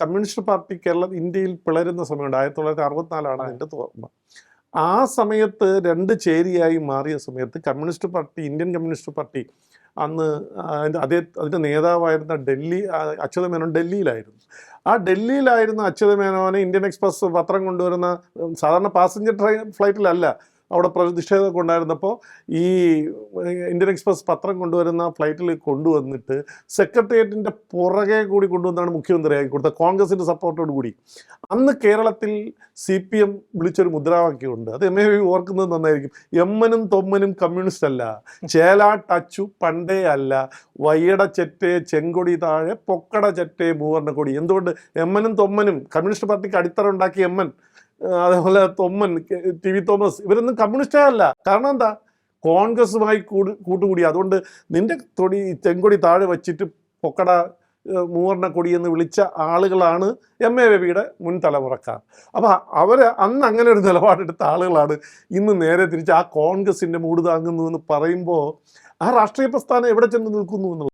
Communist party Kerala ഇന്ത്യയിൽ പിളരുന്ന സമയമുണ്ട്. ആയിരത്തി തൊള്ളായിരത്തി അറുപത്തിനാലാണ് അതിന്റെ ഓർമ്മ. ആ സമയത്ത് രണ്ട് ചേരിയായി മാറിയ സമയത്ത് communist party Indian communist party അന്ന് അതിന്റെ അതേ അതിന്റെ നേതാവായിരുന്ന ഡൽഹി അച്യുതമേനോൻ അച്യുത മേനോൻ ഡൽഹിയിലായിരുന്നു. ആ ഡൽഹിയിലായിരുന്ന അച്യുത മേനോനെ ഇന്ത്യൻ എക്സ്പ്രസ് പത്രം കൊണ്ടുവരുന്ന സാധാരണ പാസഞ്ചർ ട്രെയിൻ ഫ്ലൈറ്റിലല്ല അവിടെ പ്രതിഷേധമൊക്കെ ഉണ്ടായിരുന്നപ്പോൾ ഈ ഇന്ത്യൻ എക്സ്പ്രസ് പത്രം കൊണ്ടുവരുന്ന ഫ്ലൈറ്റിൽ കൊണ്ടുവന്നിട്ട് സെക്രട്ടേറിയറ്റിന്റെ പുറകെ കൂടി കൊണ്ടുവന്നാണ് മുഖ്യമന്ത്രിയാക്കി കൊടുത്തത് കോൺഗ്രസിന്റെ സപ്പോർട്ടോട് കൂടി. അന്ന് കേരളത്തിൽ സി പി എം വിളിച്ചൊരു മുദ്രാവാക്യമുണ്ട് അത് എം എ ഓർക്കുന്നത് നന്നായിരിക്കും. എമ്മനും തൊമ്മനും കമ്മ്യൂണിസ്റ്റ് അല്ല ചേലാട്ടച്ചു പണ്ടേ അല്ല വയ്യട ചെറ്റേ ചെങ്കൊടി താഴെ പൊക്കട ചെറ്റേ മൂവർണ കൊടി. എന്തുകൊണ്ട്? എമ്മനും തൊമ്മനും കമ്മ്യൂണിസ്റ്റ് പാർട്ടിക്ക് അടിത്തറ ഉണ്ടാക്കിയ എമ്മൻ അതേപോലെ തൊമ്മൻ ടി വി തോമസ് ഇവരൊന്നും കമ്മ്യൂണിസ്റ്റേ അല്ല കാരണം എന്താ? കോൺഗ്രസുമായി കൂട് കൂട്ടുകൂടി. അതുകൊണ്ട് നിന്റെ തൊടി ചെങ്കൊടി താഴെ വച്ചിട്ട് പൊക്കട മൂവർണ മൂവർണ കൊടി എന്ന് വിളിച്ച ആളുകളാണ് എം എ രവിയുടെ മുൻ തലമുറക്കാർ. അപ്പോൾ അവർ അന്ന് അങ്ങനെ ഒരു നിലപാടെടുത്ത ആളുകളാണ് ഇന്ന് നേരെ തിരിച്ച് ആ കോൺഗ്രസിന്റെ മൂട് താങ്ങുന്നു എന്ന് പറയുമ്പോൾ ആ രാഷ്ട്രീയ പ്രസ്ഥാനം എവിടെ ചെന്ന് നിൽക്കുന്നു എന്നുള്ളത്